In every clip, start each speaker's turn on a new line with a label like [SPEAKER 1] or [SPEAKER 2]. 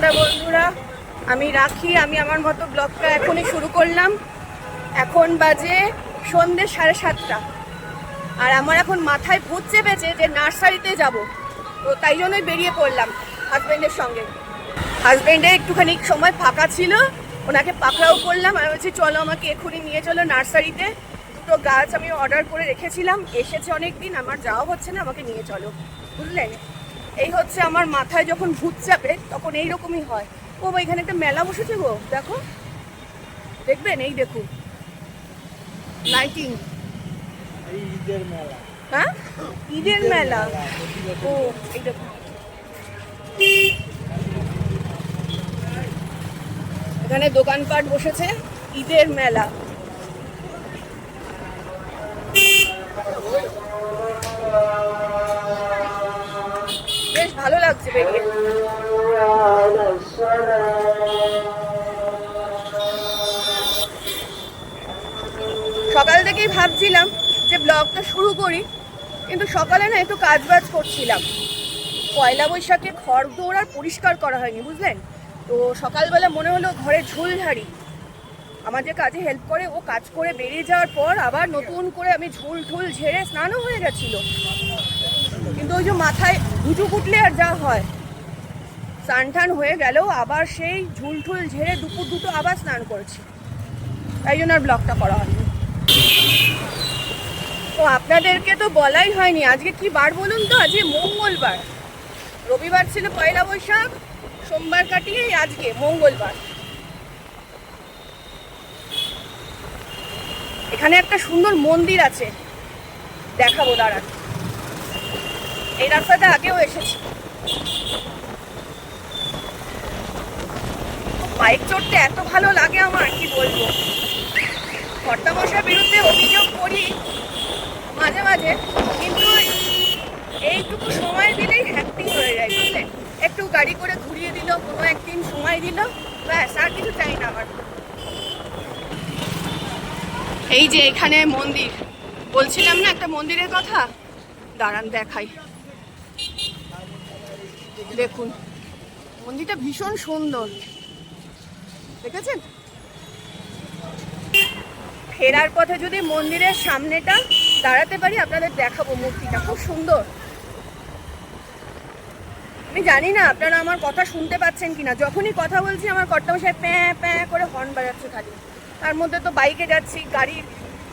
[SPEAKER 1] সন্ধ্যা বন্ধুরা, আমি রাখি, আমি আমার মতো ব্লগটা এখনই শুরু করলাম। এখন বাজে সন্ধ্যে সাড়ে সাতটা। আর আমার এখন মাথায় ভূত চেপেছে যে নার্সারিতে যাব। তো তাই জন্যই বেরিয়ে পড়লাম হাজব্যান্ডের সঙ্গে। হাজব্যান্ডের একটুখানি সময় ফাঁকা ছিল, ওনাকে পাকড়াও করলাম, আমি বলছি, চলো আমাকে এক্ষুনি নিয়ে চলো নার্সারিতে। দুটো গাছ আমি অর্ডার করে রেখেছিলাম, এসেছে অনেক দিন আমার যাওয়া হচ্ছে না, আমাকে নিয়ে চলো। বুঝলেন এই হচ্ছে আমার মাথায় যখন ভূত চাপে তখন এইরকমই হয়। ও বা এখানে একটা মেলা বসেছে গো দেখো। দেখবেন? এই দেখুন। লাইটিং
[SPEAKER 2] এই ঈদের মেলা।
[SPEAKER 1] হ্যাঁ? ঈদের মেলা। ও এই দেখো এখানে দোকানপাট বসেছে। ঈদের মেলা। ভালো লাগছে বেরিয়ে সকাল থেকেই ভাবছিলাম যে ব্লগটা শুরু করি, কিন্তু সকালে না একটু কাজ বাজ করছিলাম। পয়লা বৈশাখে খড় দৌড় আর পরিষ্কার করা হয়নি, বুঝলেন? তো সকালবেলা মনে হলো ঘরে ঝুল ঝাড়ি। আমার যে কাজে হেল্প করে, ও কাজ করে বেরিয়ে যাওয়ার পর আবার নতুন করে আমি ঝুল ঝুল ঝেড়ে স্নানও হয়ে গেছিল। কিন্তু ওই যে মাথায় হুজু কুটলে আর যা হয়। স্নান হয়ে গেলেও আবার সেই ঝুল ঝুল ঝেড়ে দুপুর দুটো আবার স্নান করেছি। তাই জন্য আর ব্লগটা করা হয়নি। তো আপনাদেরকে তো বলাই হয়নি, আজকে কি বার বলুন তো? আজকে মঙ্গলবার। রবিবার ছিল পয়লা বৈশাখ, সোমবার কাটিয়ে আজকে, মঙ্গলবার। এখানে একটা সুন্দর মন্দির আছে। দেখাবো দাঁড়ান। এই রাস্তাতে আগেও এসেছি। বাইক চড়তে এত ভালো লাগে আমার, কি বলব? কর্তামশার বিরুদ্ধে অভিযোগ করি, মাঝে মাঝে, কিন্তু এইটুকু সময় দিলেই হ্যাক্টিং হয়ে যায় বুঝলেন একটু গাড়ি করে ঘুরিয়ে দিল, কোনো একদিন সময় দিল, ব্যাস, আর কিছু চাই না আমার। এই যে এখানে মন্দির, বলছিলাম না একটা মন্দিরের কথা? দাঁড়ান দেখাই। দেখুন, মন্দিরটা ভীষণ সুন্দর। দেখেছেন? ফেরার পথে যদি মন্দিরের সামনেটা দাঁড়াতে পারি, আপনাদের দেখাবো মূর্তিটা। খুব সুন্দর। আমি জানি না, আপনারা আমার কথা শুনতে পাচ্ছেন কিনা। যখনই কথা বলছি, আমার কর্তামশাই প্যাঁ প্যাঁ করে হর্ন বাজাচ্ছে খালি। তার মধ্যে তো বাইকে যাচ্ছি, গাড়ির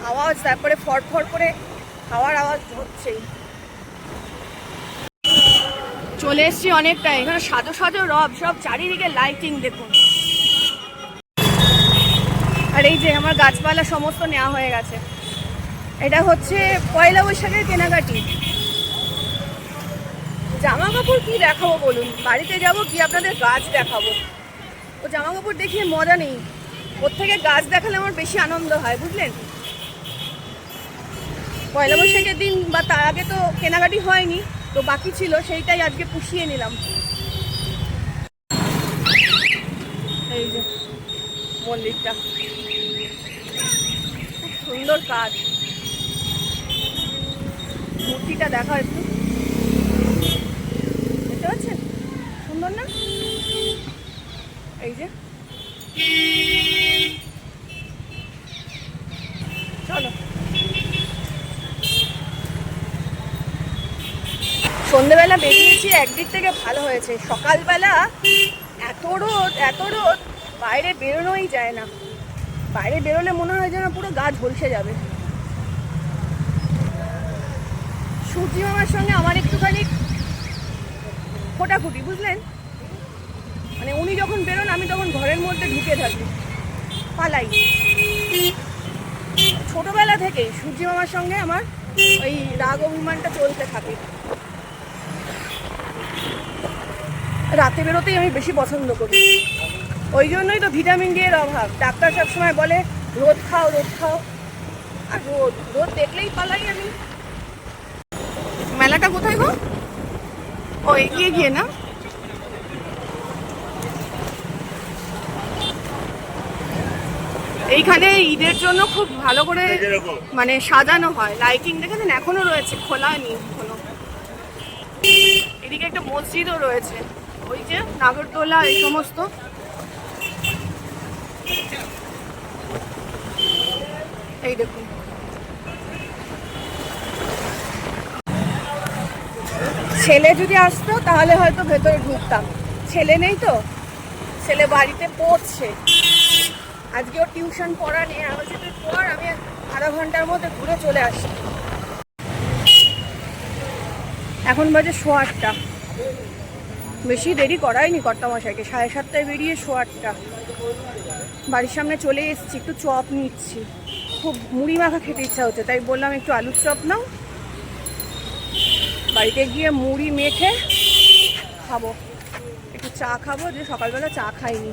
[SPEAKER 1] আওয়াজ, তারপরে ফড়ফড় করে হাওয়ার আওয়াজ হচ্ছেই। চলে এসছি অনেকটাই। এখানে সাজো সাজো রব, সব চারিদিকে লাইটিং দেখুন। আর এই যে আমার গাছপালা সমস্ত নেওয়া হয়ে গেছে। এটা হচ্ছে পয়লা বৈশাখের কেনাকাটি। জামা কাপড় কি দেখাবো বলুন? বাড়িতে যাব কি আপনাদের গাছ দেখাবো। ও জামা কাপড় দেখিয়ে মজা নেই। ওর থেকে গাছ দেখালে আমার বেশি আনন্দ হয়, বুঝলেন? পয়লা বৈশাখের দিন বা তার আগে তো কেনাকাটি হয়নি। তো বাকি ছিল, সেইটাই আজকে পুষিয়ে নিলাম। এই যে মন্দিরটা খুব সুন্দর কাজ। মূর্তিটা দেখা একটু। দেখতে পাচ্ছেন? সুন্দর না? এই যে চলো সন্ধেবেলা বেরিয়েছি, একদিক থেকে ভালো হয়েছে। সকালবেলা এত রোদ এত রোদ, বাইরে বেরোনোই যায় না। বাইরে বেরোলে মনে হয় যেন পুরো গা ঝলসে যাবে। সূর্যি মামার সঙ্গে আমার একটুখানি ফোটাফুটি বুঝলেন? মানে উনি যখন বেরোন, আমি তখন ঘরের মধ্যে ঢুকে থাকি। পালাই। ছোটবেলা থেকেই সূর্যি মামার সঙ্গে আমার ওই রাগ অভিমানটা চলতে থাকে। রাতে বেরোতেই আমি বেশি পছন্দ করি। ওই জন্যই তো ভিটামিন ডি এর অভাব। ডাক্তার সবসময় বলে রোদ খাও রোদ খাও। আর রোদ রোদ দেখলেই পালাই আমি। মেলাটা কোথায় গো? ও এগিয়ে গিয়ে না? এইখানে ঈদের জন্য খুব ভালো করে মানে সাজানো হয়। লাইটিং দেখেছেন? এখনও রয়েছে খোলা নি এখনও। এদিকে একটা মসজিদও রয়েছে। ওই যে নাগরদোলা, এই সমস্ত। এই দেখুন। ছেলে যদি আসতো, তাহলে হয়তো ভেতরে ঢুকতাম। ছেলে নেই তো? ছেলে বাড়িতে পড়ছে। আজকে ওর টিউশন পড়া নেই। আমি তুই পড়, আমি আধা ঘণ্টার মধ্যে ঘুরে চলে আসি এখন বাজে সোয়া আটটা। বেশি দেরি করায়নি কর্তামশাইকে। সাড়ে সাতটায় বেরিয়ে সোয়া আটটা বাড়ির সামনে চলে এসেছি, একটু চপ নিচ্ছি। খুব মুড়ি মাখা খেতে ইচ্ছা হচ্ছে, তাই বললাম একটু আলুর চপ নাও। বাড়িতে গিয়ে মুড়ি মেখে খাব। একটু চা খাব, যে সকালবেলা চা খাইনি।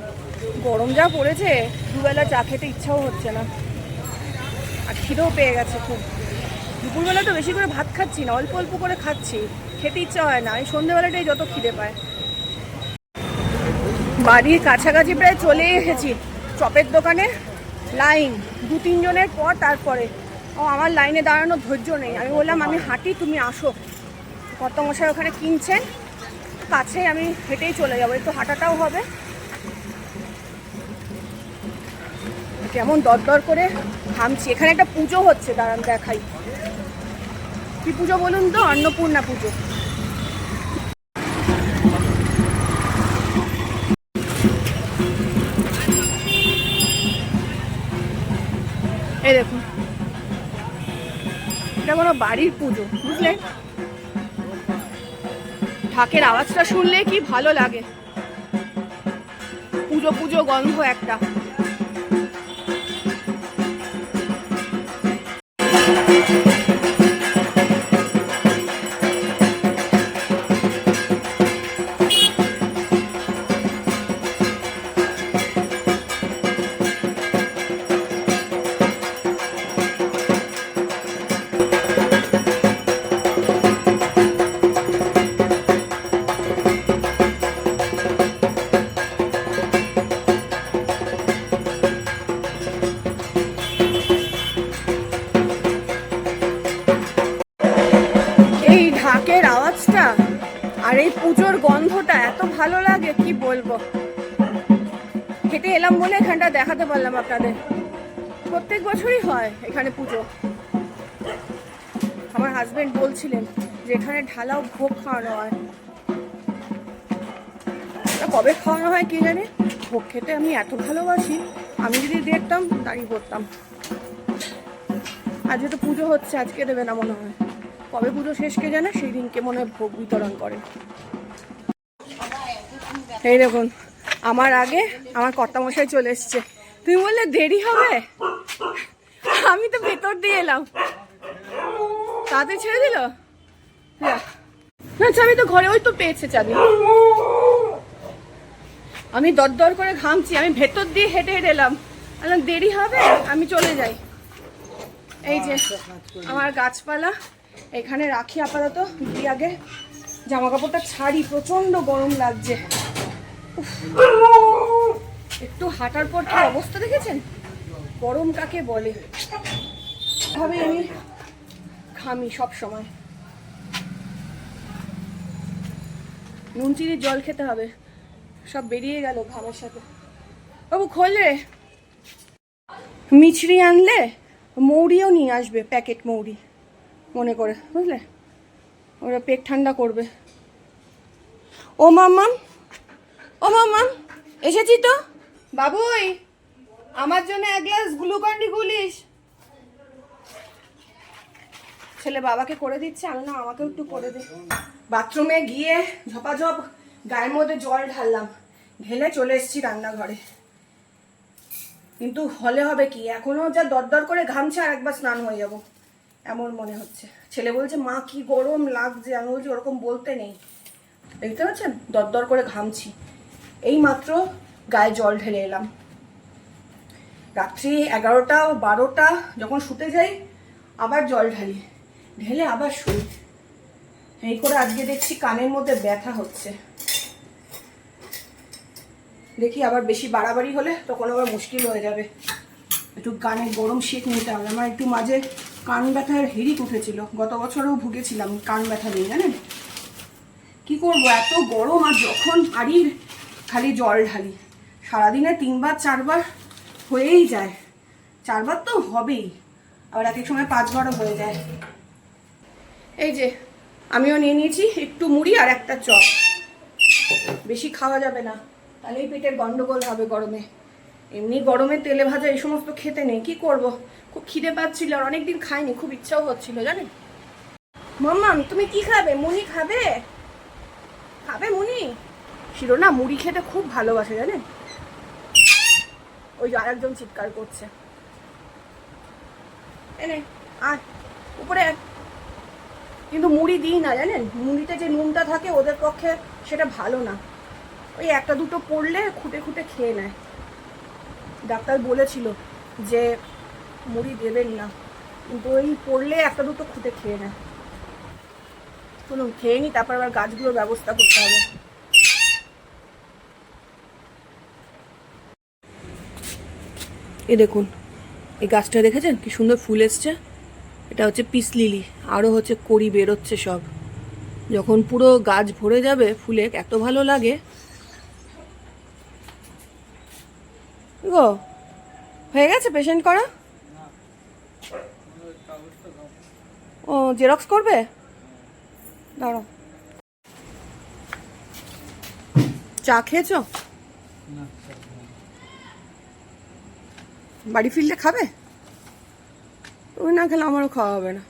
[SPEAKER 1] গরম যা পড়েছে, দুবেলা চা খেতে ইচ্ছাও হচ্ছে না। আর খিদেও পেয়ে গেছে খুব। দুপুরবেলা তো বেশি করে ভাত খাচ্ছি না, অল্প অল্প করে খাচ্ছি। খেতে ইচ্ছা হয় না, এই সন্ধ্যেবেলাটাই যত খিদে পায়। বাড়ির কাছাকাছি প্রায় চলে এসেছি। চপের দোকানে লাইন, দু তিনজনের পর তারপরে। ও, আমার লাইনে দাঁড়ানোর ধৈর্য নেই। আমি বললাম, আমি হাঁটি, তুমি আসো। কত মশাই ওখানে কিনছেন। কাছে আমি হেঁটেই চলে যাব। একটু হাঁটাটাও হবে। কেমন দরদর করে ঘামছি এখানে একটা পুজো হচ্ছে, দাঁড়ান দেখাই। কি পুজো বলুন তো? অন্নপূর্ণা পুজো। বাড়ির পুজো বুঝলেন ঢাকের আওয়াজটা শুনলে কি ভালো লাগে? পুজো পুজো গন্ধ একটা। এই বলব এলাম বলে এখানটা দেখাতে পারলাম আপনাদের। প্রত্যেক বছরই হয় এখানে পুজো। আমার হাজবেন্ড বলছিলেন যে এখানে ঢালাও ভোগ খাওয়ানো হয়। কবে খাওয়ানো হয় কে জানে? ভোগ খেতে আমি এত ভালোবাসি, আমি যদি দেখতাম দাঁড়িয়ে পড়তাম আজকে তো পুজো হচ্ছে, আজকে দেবে না মনে হয়। কবে পুজো শেষ কে জানে? সেই দিনকে মনে হয় ভোগ বিতরণ করে। এই দেখুন, আমার আগে আমার কর্তামশাই চলে এসছে। তুমি বললে দেরি হবে? আমি তো ভেতর দিয়ে এলাম। তাদের ছেড়ে দিল। না চাবি তো ঘরে, ওই তো পেয়েছে চাবি। আমি দরদর করে ঘামছি, আমি ভেতর দিয়ে হেঁটে হেঁটে এলাম। দেরি হবে? আমি চলে যাই। এই যে, আমার গাছপালা। এখানে রাখি আপাতত। গিয়ে আগে জামা কাপড়টা ছাড়ি প্রচণ্ড গরম লাগছে। একটু হাঁটার পর কি অবস্থা দেখেছেন? গরম কাকে বলে? ভাবে আমি খামি সব সময়। নুন চিনির জল খেতে হবে। সব বেরিয়ে গেল ঘামের সাথে। বাবু, খোল রে। মিছরি আনলে মৌরিও নিয়ে আসবে, প্যাকেট মৌরি। মনে করে, বুঝলে? ওরা পেট ঠান্ডা করবে। ও মাম্মাম ও মাম্মাম এসেছি তো। বাবুই, আমার জন্য এক গ্লাস গ্লুকন্ডি গুলিস। ছেলে বাবাকে করে দিচ্ছে, আমি না, আমাকেও একটু করে দে। বাথরুমে গিয়ে ঝপাঝপ গায়ের মধ্যে জল ঢাললাম, ঢেলে চলে এসেছি রান্নাঘরে। কিন্তু হলে হবে কি, এখনও যা দরদর করে ঘামছে আর একবার স্নান হয়ে যাব, এমন মনে হচ্ছে। ছেলে বলছে, মা, কি গরম লাগছে। আমি বলছি, ওরকম বলতে নেই। দেখতে পাচ্ছেন? দরদর করে ঘামছি। এই মাত্র গায়ে জল ঢেলে এলাম। রাত্রি এগারোটা বারোটা যখন শুতে যাই, আবার জল ঢালি। ঢেলে আবার শুই। এই করে আজকে দেখছি কানের মধ্যে ব্যথা হচ্ছে। দেখি আবার বেশি বাড়াবাড়ি হলে তখন আবার মুশকিল হয়ে যাবে। একটু কানে গরম শীত নিতে হবে। আমার একটু মাঝে কান ব্যথার হিড়িক উঠেছিল। গত বছরও ভুগেছিলাম কান ব্যথা নিয়ে, জানেন? কি করব? এত গরম আর যখন পারি খালি জল ঢালি। সারাদিনে তিনবার, চারবার হয়েই যায়। চারবার তো হবেই। আবার এক এক সময় পাঁচবারও হয়ে যায়। এই যে, আমিও নিয়ে নিয়েছি একটু মুড়ি আর একটা চপ। বেশি খাওয়া যাবে না। তাহলেই পেটের গন্ডগোল হবে গরমে। এমনি গরমে তেলে ভাজা এই সমস্ত খেতে নেই। কি করব? খুব খিদে পাচ্ছিল আর অনেকদিন খাইনি, খুব ইচ্ছাও হচ্ছিল, জানেন? মাম্মাম, তুমি কি খাবে? মুনি খাবে? খাবে মুড়ি? শিরো না, মুড়ি খেতে খুব ভালোবাসে, জানেন? ওই যে আরেকজন চিৎকার করছে। উপরে। কিন্তু মুড়ি দিই না, জানেন? মুড়িতে যে নুনটা থাকে ওদের পক্ষে সেটা ভালো না। ওই একটা দুটো পড়লে খুঁটে খুঁটে খেয়ে নেয়। ডাক্তার বলেছিল যে মুড়ি দেবেন না, কিন্তু ওই পড়লে একটা দুটো খুঁটে খেয়ে নেয়। শুনুন খেয়ে নি, তারপর আবার গাছগুলোর ব্যবস্থা করতে হবে। এ দেখুন, এই গাছটা দেখেছেন? কি সুন্দর ফুল এসছে। এটা হচ্ছে পিস লিলি আরও হচ্ছে কড়ি বেরোচ্ছে সব। যখন পুরো গাছ ভরে যাবে, ফুলে এত ভালো লাগে। গো, হয়ে গেছে পেশেন্ট করা? ও জেরক্স করবে? দাঁড়াও। চা খেয়েছো?
[SPEAKER 2] না।
[SPEAKER 1] বাড়ি ফিরলে খাবে? তুমি না খেলে আমারও খাওয়া হবে না।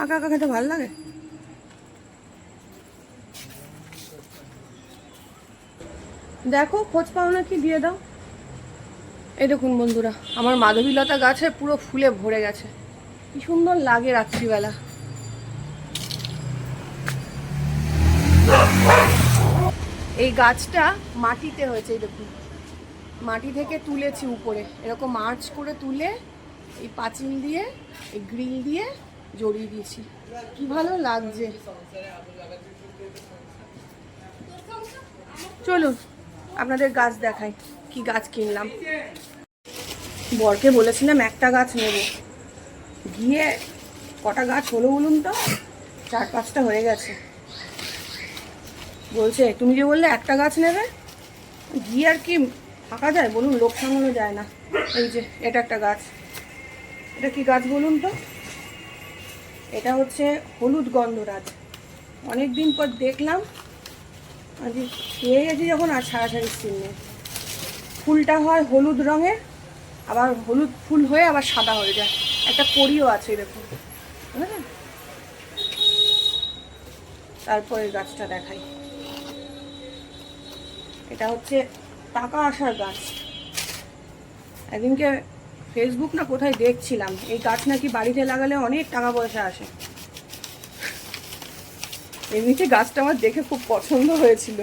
[SPEAKER 1] আঁকা আঁকা খেতে ভালো লাগে? দেখো, খোঁজ পাও না কি দিয়ে দাও। এই দেখুন বন্ধুরা, আমার মাধবীলতা গাছে পুরো ফুলে ভরে গেছে। কি সুন্দর লাগে রাত্রিবেলা। এই গাছটা মাটিতে হয়েছে, এই দেখুন। মাটি থেকে তুলেছি উপরে। এরকম আর্চ করে তুলে এই পাঁচিল দিয়ে, এই গ্রিল দিয়ে জড়িয়ে দিয়েছি। কি ভালো লাগছে। চলুন, আপনাদের গাছ দেখাই, কি গাছ কিনলাম। বরকে বলেছিলাম একটা গাছ নেব। গিয়ে কটা গাছ হলো বলুন তো? চার পাঁচটা হয়ে গেছে। বলছে, তুমি যে বললে একটা গাছ নেবে? গিয়ে আর কি থাকা যায়? বলুন, লোক সামলানো যায় না। এই যে, এটা একটা গাছ। এটা কি গাছ বলুন তো? এটা হচ্ছে হলুদ গন্ধরাজ। অনেক দিন পর দেখলাম, আজ পেয়ে গেছি যখন, আর সিন নেই। ফুলটা হয় হলুদ রঙের, আবার হলুদ ফুল হয়ে আবার সাদা হয়ে যায়। একটা কড়িও আছে দেখুন তারপরে গাছটা দেখাই। এটা হচ্ছে টাকা আসার গাছ। একদিনকে ফেসবুক না কোথায় দেখছিলাম, এই গাছ নাকি বাড়িতে লাগালে অনেক টাকা পয়সা আসে। এমনিতে গাছটা আমার দেখে খুব পছন্দ হয়েছিল।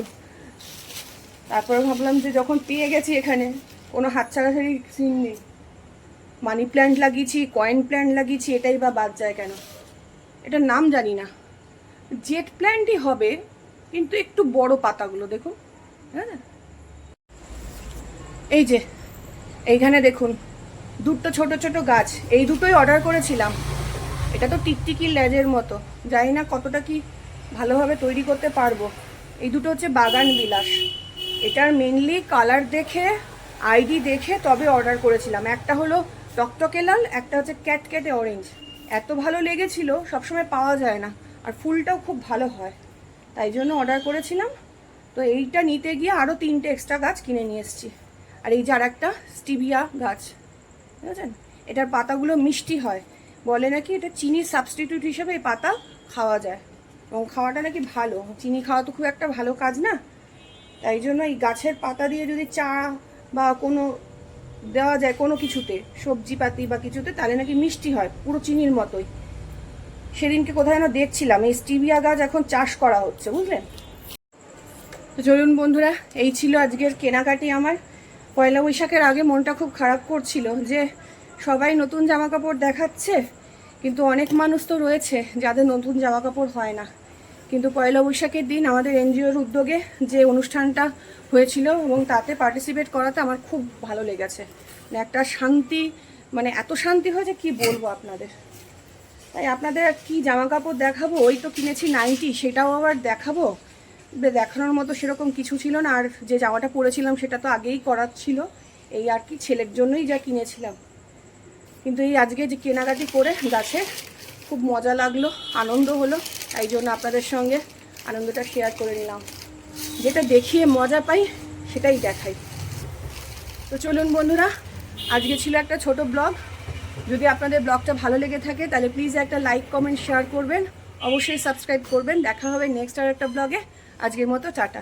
[SPEAKER 1] তারপরে ভাবলাম যে যখন পেয়ে গেছি এখানে, কোনো হাত ছাড়াছাড়ি সিন নেই। মানি প্ল্যান্ট লাগিয়েছি কয়েন প্ল্যান্ট লাগিয়েছি, এটাই বা বাদ যায় কেন? এটার নাম জানি না। জেট প্ল্যান্টই হবে, কিন্তু একটু বড় পাতাগুলো, দেখুন। হ্যাঁ? এই যে, এইখানে দেখুন, দুটো ছোট ছোট গাছ, এই দুটোই অর্ডার করেছিলাম। এটা তো টিকটিকির ল্যাজের মতো, জানি না কতটা কি ভালোভাবে তৈরি করতে পারব। এই দুটো হচ্ছে বাগান বিলাস। এটার মেনলি কালার দেখে আইডি দেখে তবে অর্ডার করেছিলাম। একটা হলো টকটকে লাল, একটা হচ্ছে ক্যাটকেটে অরেঞ্জ এত ভালো লেগেছিল, সবসময় পাওয়া যায় না, আর ফুলটাও খুব ভালো হয়। তাই জন্য অর্ডার করেছিলাম। তো এইটা নিতে গিয়ে আরও তিনটে এক্সট্রা গাছ কিনে নিয়ে এসেছি। আর এই যে আর একটা স্টিভিয়া গাছ। বুঝেছেন? এটার পাতাগুলো মিষ্টি হয়। বলে নাকি এটা চিনির সাবস্টিটিউট হিসেবে এই পাতা খাওয়া যায়। এবং খাওয়াটা নাকি ভালো। চিনি খাওয়া তো খুব একটা ভালো কাজ না। তাই জন্য এই গাছের পাতা দিয়ে যদি চা বা কোনো দেওয়া যায় কোনো কিছুতে সবজি পাতি বা কিছুতে, তাহলে নাকি মিষ্টি হয়, পুরো চিনির মতোই। সেদিনকে কোথায় যেন দেখছিলাম, এই স্টিভিয়া গাছ এখন চাষ করা হচ্ছে, বুঝলেন? চলুন বন্ধুরা, এই ছিল আজকের কেনাকাটি আমার। পয়লা বৈশাখের আগে মনটা খুব খারাপ করছিল যে সবাই নতুন জামা কাপড় দেখাচ্ছে, কিন্তু অনেক মানুষ তো রয়েছে যাদের নতুন জামা কাপড় হয় না। কিন্তু পয়লা বৈশাখের দিন আমাদের এনজিওর উদ্যোগে যে অনুষ্ঠানটা হয়েছিল এবং তাতে পার্টিসিপেট করাতে আমার খুব ভালো লেগেছে। মানে একটা শান্তি মানে এত শান্তি হয়েছে কি বলব আপনাদের? তাই আপনাদের আর কি জামা কাপড় দেখাবো? ওই তো কিনেছি নাইনটি সেটাও আবার দেখাবো? দেখানোর মতো সেরকম কিছু ছিল না। আর যে জামাটা পরেছিলাম সেটা তো আগেই করার ছিল। এই আর কি ছেলের জন্যই যা কিনেছিলাম। কিন্তু এই আজকে যে কেনাকাটি করে গাছে খুব মজা লাগল, আনন্দ হলো। তাই জন্য আপনাদের সঙ্গে আনন্দটা শেয়ার করে নিলাম। যেটা দেখিয়ে মজা পাই, সেটাই দেখাই। তো চলুন বন্ধুরা, আজকে ছিল একটা ছোট ব্লগ যদি আপনাদের ব্লগটা ভালো লেগে থাকে, তাহলে প্লিজ একটা লাইক কমেন্ট শেয়ার করবেন। অবশ্যই সাবস্ক্রাইব করবেন। দেখা হবে নেক্সট আর একটা ব্লগে আজকের মতো টাটা।